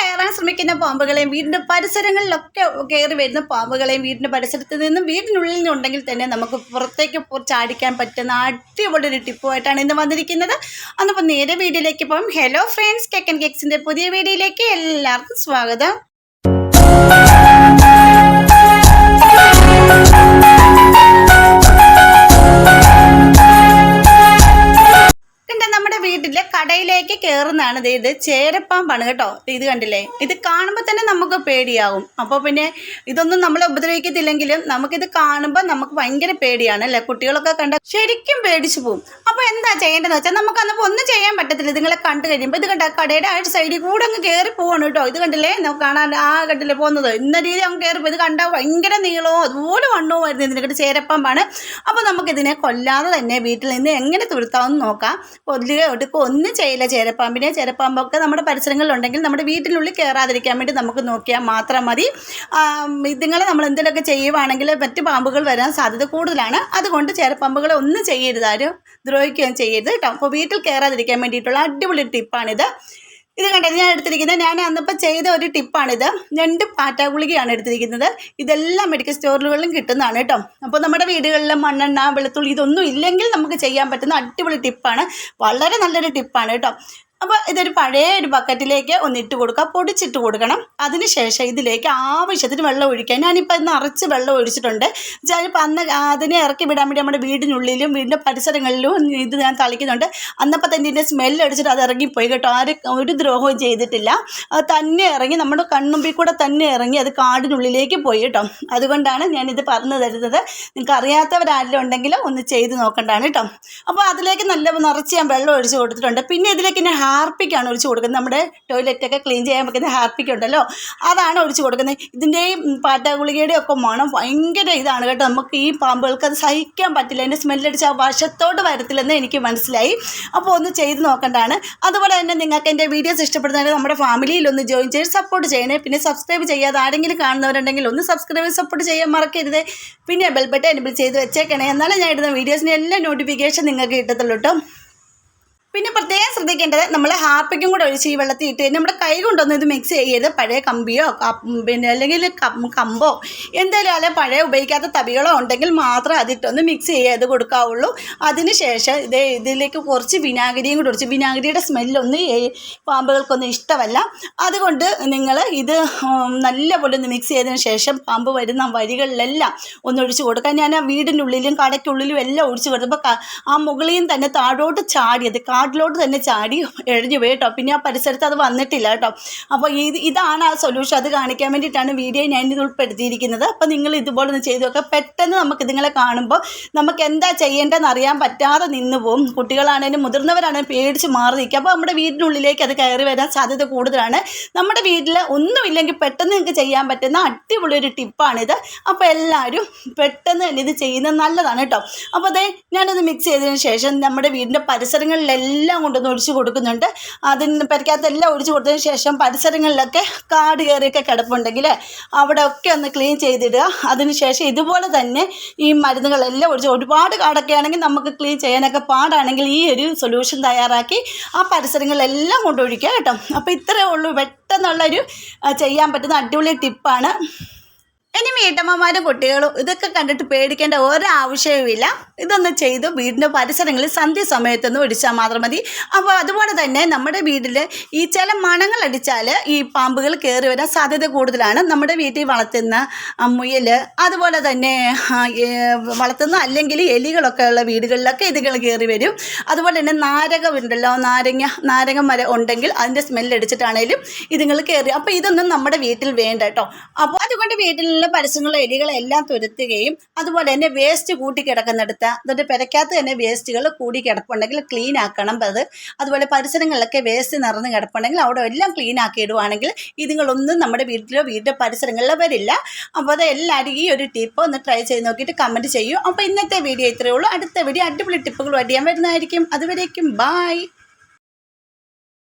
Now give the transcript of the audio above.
കയറാൻ ശ്രമിക്കുന്ന പാമ്പുകളെയും വീടിന്റെ പരിസരങ്ങളിലൊക്കെ കയറി വരുന്ന പാമ്പുകളെയും വീടിന്റെ പരിസരത്ത് നിന്നും വീടിനുള്ളിൽ നിന്നുണ്ടെങ്കിൽ തന്നെ നമുക്ക് പുറത്തേക്ക് ചാടിക്കാൻ പറ്റുന്ന അടിപൊളി ഒരു ടിപ്പുമായിട്ടാണ് ഇന്ന് വന്നിരിക്കുന്നത്. അന്നപ്പോൾ നേരെ വീഡിയോയിലേക്ക് പോകും. ഹലോ ഫ്രണ്ട്സ് കെക്കൻ കേക്സിന്റെ പുതിയ വീഡിയോയിലേക്ക് എല്ലാവർക്കും സ്വാഗതം. വീട്ടിലെ കടയിലേക്ക് കയറുന്നതാണ് ഇത് ചേരപ്പാമ്പാണ് കേട്ടോ. ഇത് കണ്ടില്ലേ? ഇത് കാണുമ്പോൾ തന്നെ നമുക്ക് പേടിയാവും. അപ്പോൾ പിന്നെ ഇതൊന്നും നമ്മളെ ഉപദ്രവിക്കത്തില്ലെങ്കിലും നമുക്കിത് കാണുമ്പോൾ നമുക്ക് ഭയങ്കര പേടിയാണ് അല്ലേ? കുട്ടികളൊക്കെ കണ്ട ശരിക്കും പേടിച്ചു പോകും അപ്പോൾ എന്താ ചെയ്യേണ്ടതെന്ന് വെച്ചാൽ നമുക്ക് അന്നപ്പോൾ ഒന്നും ചെയ്യാൻ പറ്റത്തില്ല. ഇതുങ്ങളെ കണ്ടു കഴിയുമ്പോൾ ഇത് കണ്ട? കടയുടെ ആ സൈഡിൽ കൂടെ അങ്ങ് കയറി പോവാണ് കേട്ടോ. ഇത് കണ്ടില്ലേ? നമുക്ക് കാണാൻ ആ കണ്ടില്ലേ പോകുന്നത്? ഇന്ന രീതി അങ്ങ് കയറി ഇത് കണ്ടാൽ ഭയങ്കര നീളവും അതുപോലെ വണ്ണവും ആയിരുന്നു ഇതിനെക്കിട്ട് ചേരപ്പാമ്പാണ്. അപ്പോൾ നമുക്കിതിനെ കൊല്ലാതെ തന്നെ വീട്ടിൽ നിന്ന് എങ്ങനെ തുരുത്താമെന്ന് നോക്കാം. കൊല്ലുക ഒടുക്കുക ഒന്നും ചെയ്യില്ല. ചേരപ്പാമ്പിനെ ചേരപ്പാമ്പൊക്കെ നമ്മുടെ പരിസരങ്ങളിലുണ്ടെങ്കിൽ നമ്മുടെ വീട്ടിനുള്ളിൽ കയറാതിരിക്കാൻ വേണ്ടി നമുക്ക് നോക്കിയാൽ മാത്രം മതി. ഇതുങ്ങളെ നമ്മൾ എന്തെങ്കിലുമൊക്കെ ചെയ്യുവാണെങ്കിൽ മറ്റ് പാമ്പുകൾ വരാൻ സാധ്യത കൂടുതലാണ്. അതുകൊണ്ട് ചേരപ്പാമ്പുകളെ ഒന്നും ചെയ്യരുത് ആരും. ദ്രോഹിക്കുകയും ചെയ്യരുത് കേട്ടോ. അപ്പോൾ വീട്ടിൽ കയറാതിരിക്കാൻ വേണ്ടിയിട്ടുള്ള അടിപൊളി ടിപ്പാണിത്. ഇത് കണ്ടത് ഞാൻ എടുത്തിരിക്കുന്നത്. ഞാൻ അന്നിപ്പോൾ ചെയ്ത ഒരു ടിപ്പാണിത്. രണ്ട് പാറ്റ ഗുളികയാണ് എടുത്തിരിക്കുന്നത്. ഇതെല്ലാം മെഡിക്കൽ സ്റ്റോറുകളിലും കിട്ടുന്നതാണ് കേട്ടോ. അപ്പോൾ നമ്മുടെ വീടുകളിലെ മണ്ണെണ്ണ വെളുത്തുള്ളി ഇതൊന്നും ഇല്ലെങ്കിൽ നമുക്ക് ചെയ്യാൻ പറ്റുന്ന അടിപൊളി ടിപ്പാണ്. വളരെ നല്ലൊരു ടിപ്പാണ് കേട്ടോ. അപ്പോൾ ഇതൊരു പഴയ ഒരു ബക്കറ്റിലേക്ക് ഒന്ന് ഇട്ട് കൊടുക്കുക. പൊടിച്ചിട്ട് കൊടുക്കണം. അതിനുശേഷം ഇതിലേക്ക് ആവശ്യത്തിന് വെള്ളം ഒഴിക്കുക. ഞാനിപ്പോൾ ഇത് നിറച്ച് വെള്ളം ഒഴിച്ചിട്ടുണ്ട്. ചിലപ്പോൾ അന്ന് അതിനെ ഇറക്കി വിടാൻ വേണ്ടി നമ്മുടെ വീടിനുള്ളിലും വീടിന്റെ പരിസരങ്ങളിലും ഇത് ഞാൻ തളിക്കുന്നുണ്ട്. അന്നപ്പോൾ തന്നെ ഇതിന്റെ സ്മെല്ല് അടിച്ചിട്ട് അത് ഇറങ്ങിപ്പോയി കേട്ടോ. ആരും ഒരു ദ്രോഹവും ചെയ്തിട്ടില്ല. അത് തന്നെ ഇറങ്ങി നമ്മുടെ കണ്ണുമ്പിൽ കൂടെ തന്നെ ഇറങ്ങി അത് കാടിനുള്ളിലേക്ക് പോയി കേട്ടോ. അതുകൊണ്ടാണ് ഞാനിത് പറഞ്ഞു തരുന്നത്. നിങ്ങൾക്ക് അറിയാത്തവരാരെങ്കിലും ഉണ്ടെങ്കിൽ ഒന്ന് ചെയ്ത് നോക്കേണ്ടതാണ് കേട്ടോ. അപ്പോൾ അതിലേക്ക് നല്ല നിറച്ച് ഞാൻ വെള്ളം ഒഴിച്ച് കൊടുത്തിട്ടുണ്ട്. പിന്നെ ഇതിലേക്ക് ഞാൻ ഹാർപ്പിക്കാണ് ഒഴിച്ച് കൊടുക്കുന്നത്. നമ്മുടെ ടോയ്ലറ്റൊക്കെ ക്ലീൻ ചെയ്യാൻ വെക്കുന്ന ഹാർപ്പിക്ക് ഉണ്ടല്ലോ. അതാണ് ഒഴിച്ച് കൊടുക്കുന്നത്. ഇതിന്റെയും പാറ്റ ഗുളികയുടെയും ഒക്കെ മണം ഭയങ്കര ഇതാണ് കേട്ടോ. നമുക്ക് ഈ പാമ്പുകൾക്ക് അത് സഹിക്കാൻ പറ്റില്ല. അതിന്റെ സ്മെല്ലടിച്ച് ആ വശത്തോട്ട് വരത്തില്ലെന്ന് എനിക്ക് മനസ്സിലായി. അപ്പോൾ ഒന്ന് ചെയ്ത് നോക്കേണ്ടതാണ്. അതുപോലെ തന്നെ നിങ്ങൾക്ക് എന്റെ വീഡിയോസ് ഇഷ്ടപ്പെടുന്നതിന് നമ്മുടെ ഫാമിലിയിൽ ഒന്ന് ജോയിൻ ചെയ്ത് സപ്പോർട്ട് ചെയ്യണേ. പിന്നെ സബ്സ്ക്രൈബ് ചെയ്യാതെ ആരെങ്കിലും കാണുന്നവരുണ്ടെങ്കിൽ ഒന്ന് സബ്സ്ക്രൈബ് സപ്പോർട്ട് ചെയ്യാൻ മറക്കരുത്. പിന്നെ ബെൽ ബട്ടൺ എനബിൾ ചെയ്ത് വെച്ചേക്കണേ. എന്നാലേ ഞാൻ ഇടുന്ന വീഡിയോസിന് എല്ലാ നോട്ടിഫിക്കേഷൻ നിങ്ങൾക്ക് കിട്ടത്തുള്ളൂ കേട്ടോ. പിന്നെ പ്രത്യേകം ശ്രദ്ധിക്കേണ്ടത് നമ്മൾ ഹാർപ്പിക്കും കൂടെ ഒഴിച്ച് ഈ വെള്ളത്തിൽ ഇട്ട് നമ്മുടെ കൈ കൊണ്ടൊന്നും ഇത് മിക്സ് ചെയ്യരുത്. പഴയ കമ്പിയോ പിന്നെ അല്ലെങ്കിൽ കമ്പോ എന്തായാലും അല്ലെ പഴയ ഉപയോഗിക്കാത്ത തവികളോ ഉണ്ടെങ്കിൽ മാത്രം അതിട്ടൊന്ന് മിക്സ് ചെയ്ത് കൊടുക്കാവുള്ളൂ. അതിനുശേഷം ഇത് ഇതിലേക്ക് കുറച്ച് വിനാഗിരിയും കൂടെ ഒഴിച്ച് വിനാഗിരിയുടെ സ്മെല്ലൊന്നും പാമ്പുകൾക്കൊന്നും ഇഷ്ടമല്ല. അതുകൊണ്ട് നിങ്ങൾ ഇത് നല്ലപോലെ ഒന്ന് മിക്സ് ചെയ്തതിന് ശേഷം പാമ്പ് വരുന്ന വരികളിലെല്ലാം ഒന്ന് ഒഴിച്ച് കൊടുക്കാൻ ഞാൻ ആ വീടിന്റെ ഉള്ളിലും കടയ്ക്കുള്ളിലും എല്ലാം ഒഴിച്ച് കൊടുത്തപ്പോൾ ആ മുകളിൽ തന്നെ താഴോട്ട് ചാടിയത് കാട്ടിലോട്ട് തന്നെ ചാടി എഴുതി പോയി കേട്ടോ. പിന്നെ ആ പരിസരത്ത് അത് വന്നിട്ടില്ല കേട്ടോ. അപ്പോൾ ഇത് ഇതാണ് ആ സൊല്യൂഷൻ അത് കാണിക്കാൻ വേണ്ടിയിട്ടാണ് വീഡിയോ ഞാൻ ഇത് ഉൾപ്പെടുത്തിയിരിക്കുന്നത്. അപ്പോൾ നിങ്ങൾ ഇതുപോലെ ഒന്ന് ചെയ്തു നോക്കുക പെട്ടെന്ന് നമുക്ക് ഇതുങ്ങളെ കാണുമ്പോൾ നമുക്ക് എന്താ ചെയ്യേണ്ടതെന്ന് അറിയാൻ പറ്റാതെ നിന്ന് പോകും കുട്ടികളാണേലും മുതിർന്നവരാണെങ്കിലും പേടിച്ച് മാറി നിൽക്കുക അപ്പോൾ നമ്മുടെ വീടിനുള്ളിലേക്ക് അത് കയറി വരാൻ സാധ്യത കൂടുതലാണ്. നമ്മുടെ വീട്ടിൽ ഒന്നുമില്ലെങ്കിൽ പെട്ടെന്ന് നിങ്ങൾക്ക് ചെയ്യാൻ പറ്റുന്ന അടിപൊളി ഒരു ടിപ്പാണിത്. അപ്പോൾ എല്ലാവരും പെട്ടെന്ന് തന്നെ ഇത് ചെയ്യുന്നത് നല്ലതാണ് കേട്ടോ. അപ്പോൾ അതെ ഞാനത് മിക്സ് ചെയ്തതിന് ശേഷം നമ്മുടെ വീടിന്റെ പരിസരങ്ങളിലെല്ലാം കൊണ്ടൊന്ന് ഒഴിച്ചു കൊടുക്കുന്നുണ്ട്. അതിന് പരിക്കകത്തെല്ലാം ഒഴിച്ചു കൊടുത്തതിന് ശേഷം പരിസരങ്ങളിലൊക്കെ കാട് കയറിയൊക്കെ കിടപ്പുണ്ടെങ്കിൽ അവിടെ ഒക്കെ ഒന്ന് ക്ലീൻ ചെയ്തിടുക. അതിന് ശേഷം ഇതുപോലെ തന്നെ ഈ മരുന്നുകളെല്ലാം ഒഴിച്ച് ഒരുപാട് കാടൊക്കെ ആണെങ്കിൽ നമുക്ക് ക്ലീൻ ചെയ്യാനൊക്കെ പാടാണെങ്കിൽ ഈ ഒരു സൊല്യൂഷൻ തയ്യാറാക്കി ആ പരിസരങ്ങളെല്ലാം കൊണ്ടൊഴിക്കുക കേട്ടോ. അപ്പോൾ ഇത്രയേ ഉള്ളൂ. പെട്ടെന്നുള്ളൊരു ചെയ്യാൻ പറ്റുന്ന അടിപൊളി ടിപ്പാണ്. ഇനി വീട്ടമ്മമാരും കുട്ടികളും ഇതൊക്കെ കണ്ടിട്ട് പേടിക്കേണ്ട ഒരാവശ്യവുമില്ല. ഇതൊന്ന് ചെയ്ത് വീടിന്റെ പരിസരങ്ങളിൽ സന്ധ്യ സമയത്തൊന്ന് ഒടിച്ചാൽ മാത്രം മതി. അപ്പോൾ അതുപോലെ തന്നെ നമ്മുടെ വീട്ടിൽ ഈ ചില മണങ്ങൾ അടിച്ചാൽ ഈ പാമ്പുകൾ കയറി വരാൻ സാധ്യത കൂടുതലാണ്. നമ്മുടെ വീട്ടിൽ വളർത്തുന്ന മുയൽ അതുപോലെ തന്നെ വളർത്തുന്ന അല്ലെങ്കിൽ എലികളൊക്കെ ഉള്ള വീടുകളിലൊക്കെ ഇതുകൾ കയറി വരും. അതുപോലെ തന്നെ നാരകം ഉണ്ടല്ലോ നാരങ്ങ നാരങ്ങ മരം ഉണ്ടെങ്കിൽ അതിന്റെ സ്മെല്ലടിച്ചിട്ടാണേലും ഇതുങ്ങൾ കയറി. അപ്പോൾ ഇതൊന്നും നമ്മുടെ വീട്ടിൽ വേണ്ട കേട്ടോ. അപ്പോൾ അതുകൊണ്ട് വീട്ടിലുള്ള എലികളെ എലികളെല്ലാം തുരത്തുകയും അതുപോലെ തന്നെ വേസ്റ്റ് കൂട്ടി കിടക്കുന്നിടത്ത് അതിന്റെ പെരക്കകത്ത് തന്നെ വേസ്റ്റുകൾ കൂടി കിടപ്പുണ്ടെങ്കിൽ ക്ലീൻ ആക്കണം അത്. അതുപോലെ പരിസരങ്ങളിലൊക്കെ വേസ്റ്റ് നിറഞ്ഞ് കിടപ്പുണ്ടെങ്കിൽ അവിടെ എല്ലാം ക്ലീൻ ആക്കി ഇടുവാണെങ്കിൽ ഇതുങ്ങളൊന്നും നമ്മുടെ വീട്ടിലോ വീടിന്റെ പരിസരങ്ങളിലോ വരില്ല. അപ്പോൾ അത് എല്ലാവരും ഈ ഒരു ടിപ്പ് ഒന്ന് ട്രൈ ചെയ്ത് നോക്കിയിട്ട് കമന്റ് ചെയ്യൂ. അപ്പോൾ ഇന്നത്തെ വീഡിയോ ഇത്രയേ ഉള്ളൂ. അടുത്ത വീഡിയോ അടിപൊളി ടിപ്പുകളുമായിട്ട് ഞാൻ വരുന്നതായിരിക്കും. അതുവരേക്കും ബായ്